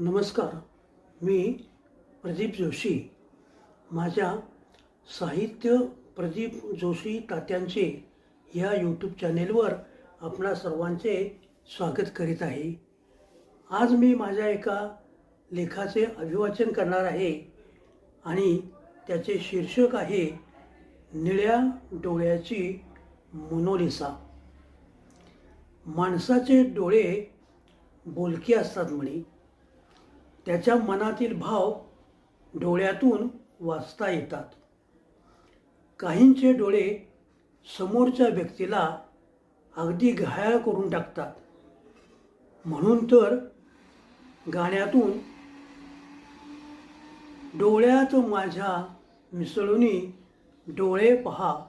नमस्कार. मी प्रदीप जोशी. माझ्या साहित्य प्रदीप जोशी तात्यांचे या यूट्यूब चॅनेलवर आपणा सर्वांचे स्वागत करीत आहे. आज मी माझ्या एका लेखाचे अभिवाचन करणार आहे आणि त्याचे शीर्षक आहे निळ्या डोळ्याची मोनोलिसा माणसाचे डोळे बोलके असतात म्हणे. त्याच्या मनातील भाव डोळ्यातून वाचता येतात. काहींचे डोळे समोरच्या व्यक्तीला अगदी घायाळ करून टाकतात. म्हणून तर गाण्यातून डोळ्यात माझ्या मिसळूनी डोळे पहा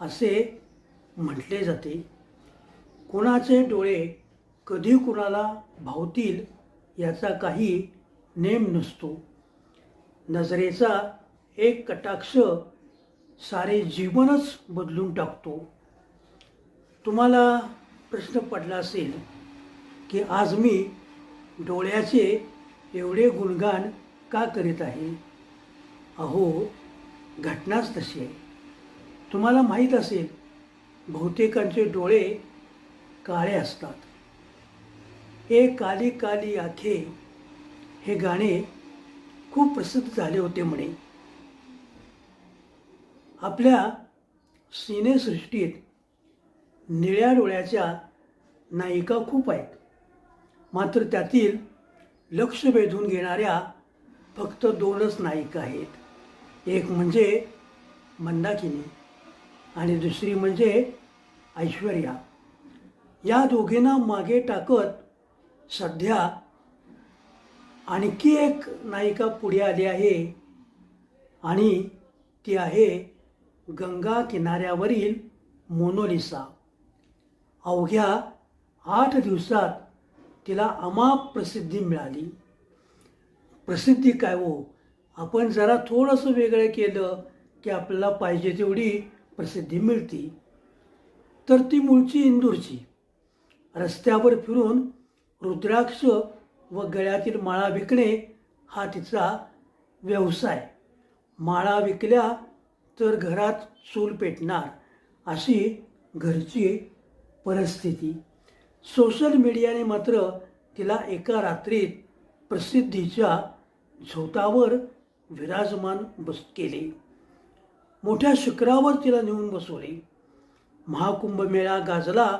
असे म्हटले जाते. कुणाचे डोळे कधी कुणाला भावतील याचा काही नेम नसतो. नजरेचा एक कटाक्ष सारे जीवनच बदलून टाकतो. तुम्हाला प्रश्न पडला असेल की आज मी डोळ्याचे एवढे गुणगान का करीत आहे? अहो घटनाच तशी आहे. तुम्हाला माहीत असेल बहुतेकांचे डोळे काळे असतात. ए काली काली आखे हे गाणे खूप प्रसिद्ध झाले होते म्हणे. आपल्या सिनेसृष्टीत निळ्या डोळ्याच्या नायिका खूप आहेत. मात्र त्यातील लक्ष वेधून घेणाऱ्या फक्त दोनच नायिका आहेत. एक म्हणजे मंदाकिनी आणि दुसरी म्हणजे ऐश्वर्या. या दोघींना मागे टाकत सध्या आणखी एक नायिका पुढे आली आहे. आणि ती आहे गंगा किनाऱ्यावरील मोनोलिसा. अवघ्या आठ दिवसात तिला अमाप प्रसिद्धी मिळाली. प्रसिद्धी काय हो? आपण जरा थोडंसं वेगळं केलं की आपल्याला पाहिजे तेवढी प्रसिद्धी मिळते. तर ती मूळची इंदूरची. रस्त्यावर फिरून रुद्राक्ष व गळ्यातील माळा विकणे हा तिचा व्यवसाय. माळा विकल्या तर घरात चूल पेटणार अशी घरची परिस्थिती. सोशल मीडियाने मात्र तिला एका रात्रीत प्रसिद्धीच्या झोतावर विराजमान बस केले. मोठ्या शिखरावर तिला नेऊन बसवले. महाकुंभमेळा गाजला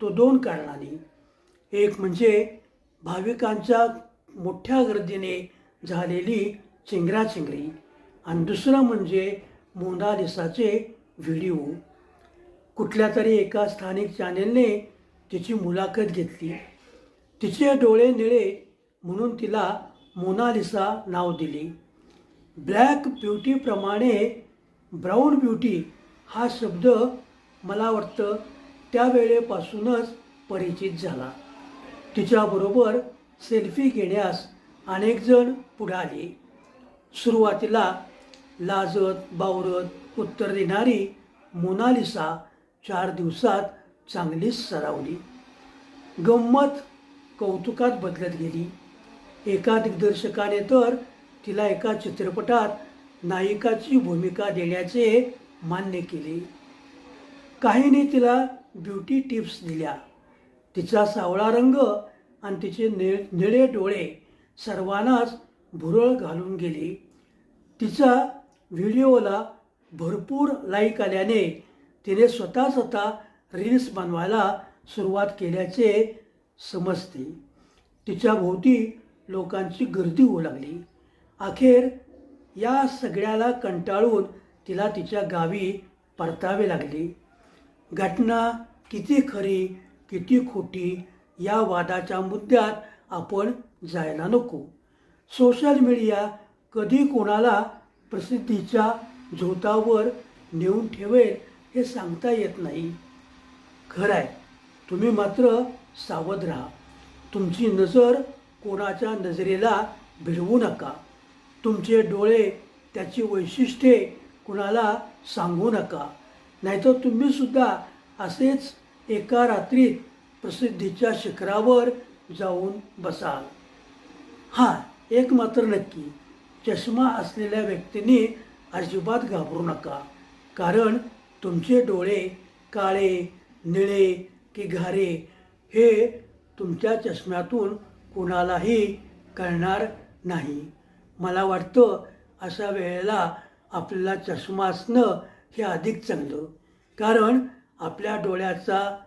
तो दोन कारणाने. एक म्हणजे भाविकांच्या मोठ्या गर्दीने झालेली चिंगराचिंगरी. आणि दुसरं म्हणजे मोनालिसाचे व्हिडिओ. कुठल्या तरी एका स्थानिक चॅनेलने तिची मुलाखत घेतली. तिचे डोळे निळे म्हणून तिला मोनालिसा नाव दिले. ब्लॅक ब्युटीप्रमाणे ब्राऊन ब्युटी हा शब्द मला वाटतं त्यावेळेपासूनच परिचित झाला. तिच्याबरोबर सेल्फी घेण्यास अनेक जण पुढे आले. सुरुवातीला लाजत बावरत उत्तर देणारी मोनालिसा चार दिवसात चांगलीच सरावली. गंमत कौतुकात बदलत गेली. एका दिग्दर्शकाने तर तिला एका चित्रपटात नायिकाची भूमिका देण्याचे मान्य केले. काहींनी तिला ब्युटी टिप्स दिल्या. तिचा सावळा रंग आणि तिचे नि निळे डोळे सर्वांनाच भुरळ घालून गेले. तिचा व्हिडिओला भरपूर लाईक आल्याने तिने स्वतः स्वतः रील्स बनवायला सुरुवात केल्याचे समजते. तिच्या भोवती लोकांची गर्दी होऊ लागली. अखेर या सगळ्याला कंटाळून तिला तिच्या गावी परतावे लागले. घटना किती खरी किती खोटी या वादाच्या मुद्द्यात आपण जायला नको. सोशल मीडिया कधी कोणाला प्रसिद्धीच्या झोतावर नेऊन ठेवेल हे सांगता येत नाही. खरं आहे तुम्ही मात्र सावध राहा. तुमची नजर कोणाच्या नजरेला भिडवू नका. तुमचे डोळे त्याची वैशिष्ट्ये कुणाला सांगू नका. नाहीतर तुम्हीसुद्धा असेच एका रात्रीत प्रसिद्धीच्या शिखरावर जाऊन बसाल. हां एक मात्र नक्की चष्मा असलेल्या व्यक्तीने अजिबात घाबरू नका कारण तुमचे डोळे काळे निळे की घारे हे तुमच्या चष्म्यातून कुणालाही कळणार नाही. मला वाटतं अशा वेळेला आपल्याला चष्मा असणं हे अधिक चांगलं कारण आपल्या डोळ्याचा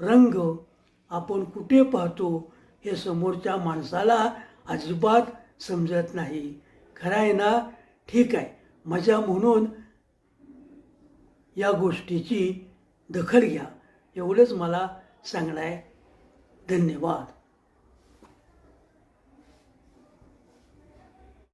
रंग आपण कुठे पाहतो हे समोरच्या माणसाला अजिबात समजत नाही. खरं आहे ना? ठीक आहे. मजा म्हणून या गोष्टीची दखल घ्या. एवढंच मला सांगणं आहे. धन्यवाद.